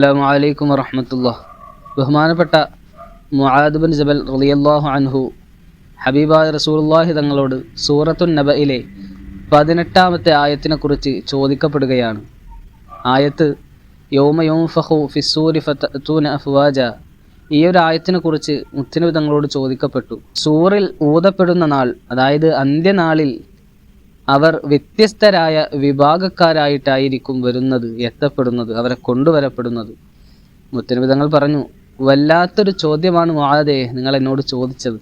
അസ്സാം വലൈക്കും ബഹുമാനപ്പെട്ട മുഹാദ്ബിൻ ബിൻ ജബൽ റളിയല്ലാഹു അൻഹു ഹബീബായ റസൂലുള്ളാഹി തങ്ങളോട് സൂറത്തുൻ നബയിലെ പതിനെട്ടാമത്തെ ആയത്തിനെ കുറിച്ച് ചോദിക്കപ്പെടുകയാണ്. ആയത്ത് യൗമ ഫഹു ഫിസ്സൂരി ഫതൂന അഫ്വാജ. ഈ ഒരു ആയത്തിനെ കുറിച്ച് മുത്തനബി തങ്ങളോട് ചോദിക്കപ്പെട്ടു. സൂറിൽ ഊതപ്പെടുന്ന നാൾ അതായത് അന്ത്യനാളിൽ അവർ വ്യത്യസ്തരായ വിഭാഗക്കാരായിട്ടായിരിക്കും വരുന്നത് എത്തപ്പെടുന്നത് അവരെ കൊണ്ടുവരപ്പെടുന്നത്. മുത്തനബിതങ്ങൾ പറഞ്ഞു വല്ലാത്തൊരു ചോദ്യമാണ് മുആദേ നിങ്ങൾ എന്നോട് ചോദിച്ചത്.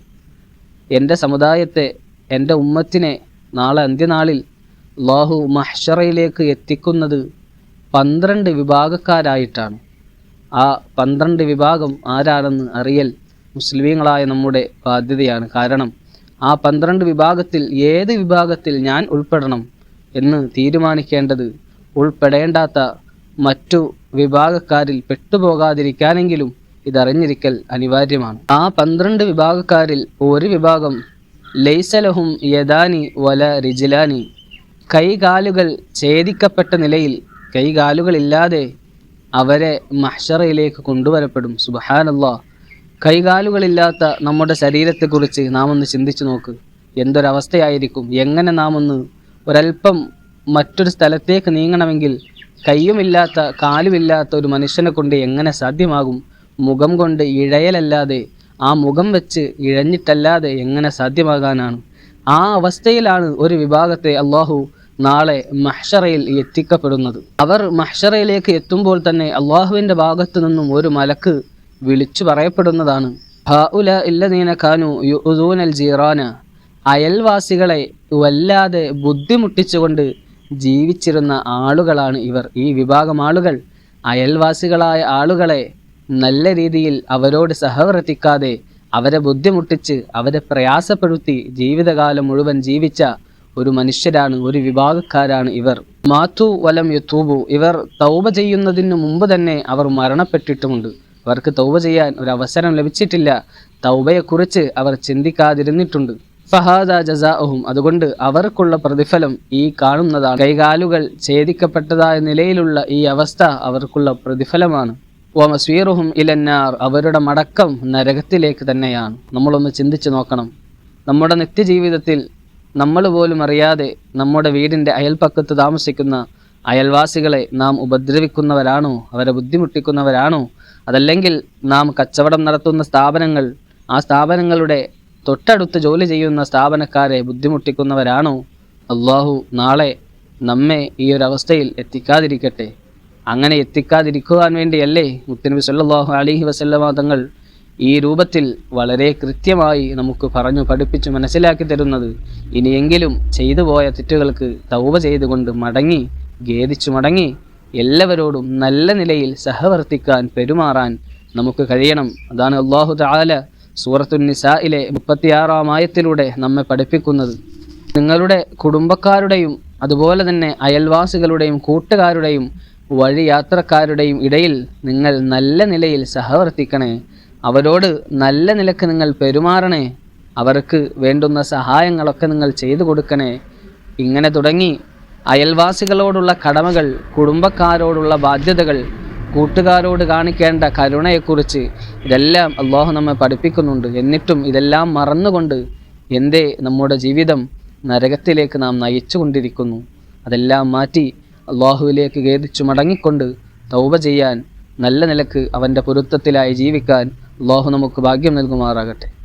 എന്റെ സമുദായത്തെ എന്റെ ഉമ്മത്തിനെ നാളെ അന്ത്യനാളിൽ ലാഹു മഹ്ഷറയിലേക്ക് എത്തിക്കുന്നത് പന്ത്രണ്ട് വിഭാഗക്കാരായിട്ടാണ്. ആ പന്ത്രണ്ട് വിഭാഗം ആരാണെന്ന് അറിയൽ മുസ്ലിമീങ്ങളായ നമ്മുടെ ബാധ്യതയാണ്. കാരണം ആ പന്ത്രണ്ട് വിഭാഗത്തിൽ ഏത് വിഭാഗത്തിൽ ഞാൻ ഉൾപ്പെടണം എന്ന് തീരുമാനിക്കേണ്ടത് ഉൾപ്പെടേണ്ടാത്ത മറ്റു വിഭാഗക്കാരിൽ പെട്ടുപോകാതിരിക്കാനെങ്കിലും ഇതറിഞ്ഞിരിക്കൽ അനിവാര്യമാണ്. ആ പന്ത്രണ്ട് വിഭാഗക്കാരിൽ ഒരു വിഭാഗം ലൈസലഹും യദാനി വല റിജിലാനി. കൈകാലുകൾ ഛേദിക്കപ്പെട്ട നിലയിൽ കൈകാലുകളില്ലാതെ അവരെ മഹ്ഷറയിലേക്ക് കൊണ്ടുവരപ്പെടും. സുബഹാനല്ലാ. കൈകാലുകളില്ലാത്ത നമ്മുടെ ശരീരത്തെക്കുറിച്ച് നാം ഒന്ന് ചിന്തിച്ചു നോക്ക്. എന്തൊരവസ്ഥയായിരിക്കും? എങ്ങനെ നാം ഒന്ന് ഒരല്പം മറ്റൊരു സ്ഥലത്തേക്ക് നീങ്ങണമെങ്കിൽ കയ്യുമില്ലാത്ത കാലുമില്ലാത്ത ഒരു മനുഷ്യനെ കൊണ്ട് എങ്ങനെ സാധ്യമാകും? മുഖം കൊണ്ട് ഇഴയലല്ലാതെ ആ മുഖം വെച്ച് ഇഴഞ്ഞിട്ടല്ലാതെ എങ്ങനെ സാധ്യമാകാനാണ്? ആ അവസ്ഥയിലാണ് ഒരു വിഭാഗത്തെ അള്ളാഹു നാളെ മഹ്ഷറയിൽ എത്തിക്കപ്പെടുന്നത്. അവർ മഹ്ഷറയിലേക്ക് എത്തുമ്പോൾ തന്നെ അള്ളാഹുവിന്റെ ഭാഗത്തു നിന്നും ഒരു മലക്ക് വിളിച്ചു പറയപ്പെടുന്നതാണ്. ഹാഉല ഇല്ലദീന കാനു യുദൂനൽ ജീറാന അയൽവാസികളെ വല്ലാതെ ബുദ്ധിമുട്ടിച്ചുകൊണ്ട് ജീവിച്ചിരുന്ന ആളുകളാണ് ഇവർ. ഈ വിഭാഗം ആളുകൾ അയൽവാസികളായ ആളുകളെ നല്ല രീതിയിൽ അവരോട് സഹവർത്തിക്കാതെ അവരെ ബുദ്ധിമുട്ടിച്ച് അവരെ പ്രയാസപ്പെടുത്തി ജീവിതകാലം മുഴുവൻ ജീവിച്ച ഒരു മനുഷ്യരാണ് ഒരു വിഭാഗക്കാരാണ് ഇവർ. മാത്തു വലം യുത്തൂബു ഇവർ തൗബ ചെയ്യുന്നതിന് മുമ്പ് തന്നെ അവർ മരണപ്പെട്ടിട്ടുമുണ്ട്. അവർക്ക് തൗബ ചെയ്യാൻ ഒരു അവസരം ലഭിച്ചിട്ടില്ല. തൗബയെക്കുറിച്ച് അവർ ചിന്തിക്കാതിരുന്നിട്ടുണ്ട്. ഫഹാദ ജസാഅഹും അതുകൊണ്ട് അവർക്കുള്ള പ്രതിഫലം ഈ കാണുന്നതാണ്. കൈകാലുകൾ ഛേദിക്കപ്പെട്ടതായ നിലയിലുള്ള ഈ അവസ്ഥ അവർക്കുള്ള പ്രതിഫലമാണ്. ഓമസ്വീറുഹും ഇലന്നാർ അവരുടെ മടക്കം നരകത്തിലേക്ക് തന്നെയാണ്. നമ്മളൊന്ന് ചിന്തിച്ചു നോക്കണം. നമ്മുടെ നിത്യജീവിതത്തിൽ നമ്മൾ പോലും അറിയാതെ നമ്മുടെ വീടിന്റെ അയൽപ്പക്കത്ത് താമസിക്കുന്ന അയൽവാസികളെ നാം ഉപദ്രവിക്കുന്നവരാണോ? അവരെ ബുദ്ധിമുട്ടിക്കുന്നവരാണോ? അതല്ലെങ്കിൽ നാം കച്ചവടം നടത്തുന്ന സ്ഥാപനങ്ങൾ ആ സ്ഥാപനങ്ങളുടെ തൊട്ടടുത്ത് ജോലി ചെയ്യുന്ന സ്ഥാപനക്കാരെ ബുദ്ധിമുട്ടിക്കുന്നവരാണോ? അള്ളാഹു നാളെ നമ്മെ ഈ ഒരു അവസ്ഥയിൽ എത്തിക്കാതിരിക്കട്ടെ. അങ്ങനെ എത്തിക്കാതിരിക്കുവാൻ വേണ്ടിയല്ലേ മുത്തനബി സല്ലാഹു അലിഹി വസല്ലമ തങ്ങൾ ഈ രൂപത്തിൽ വളരെ കൃത്യമായി നമുക്ക് പറഞ്ഞു പഠിപ്പിച്ചു മനസ്സിലാക്കി തരുന്നത്. ഇനിയെങ്കിലും ചെയ്തു പോയ തെറ്റുകൾക്ക് തൗവ ചെയ്തുകൊണ്ട് മടങ്ങി ഖേദിച്ചു മടങ്ങി എല്ലാവരോടും നല്ല നിലയിൽ സഹവർത്തിക്കാൻ പെരുമാറാൻ നമുക്ക് കഴിയണം. അതാണ് അള്ളാഹു താല സൂറത്തുൻ നിസായിലെ മുപ്പത്തിയാറാം ആയത്തിലൂടെ നമ്മെ പഠിപ്പിക്കുന്നത്. നിങ്ങളുടെ കുടുംബക്കാരുടെയും അതുപോലെ തന്നെ അയൽവാസികളുടെയും കൂട്ടുകാരുടെയും വഴി യാത്രക്കാരുടെയും ഇടയിൽ നിങ്ങൾ നല്ല നിലയിൽ സഹവർത്തിക്കണേ. അവരോട് നല്ല നിലയ്ക്ക് നിങ്ങൾ പെരുമാറണേ. അവർക്ക് വേണ്ടുന്ന സഹായങ്ങളൊക്കെ നിങ്ങൾ ചെയ്തു കൊടുക്കണേ. ഇങ്ങനെ തുടങ്ങി അയൽവാസികളോടുള്ള കടമകൾ കുടുംബക്കാരോടുള്ള ബാധ്യതകൾ കൂട്ടുകാരോട് കാണിക്കേണ്ട കരുണയെക്കുറിച്ച് ഇതെല്ലാം അള്ളാഹു നമ്മെ പഠിപ്പിക്കുന്നുണ്ട്. എന്നിട്ടും ഇതെല്ലാം മറന്നുകൊണ്ട് എന്തേ നമ്മുടെ ജീവിതം നരകത്തിലേക്ക് നാം നയിച്ചുകൊണ്ടിരിക്കുന്നു. അതെല്ലാം മാറ്റി അള്ളാഹുവിലേക്ക് ഖേദിച്ചു മടങ്ങിക്കൊണ്ട് തൗബ ചെയ്യാൻ നല്ല നിലയ്ക്ക് അവന്റെ പൊരുത്തത്തിലായി ജീവിക്കാൻ അള്ളാഹു നമുക്ക് ഭാഗ്യം നൽകുമാറാകട്ടെ.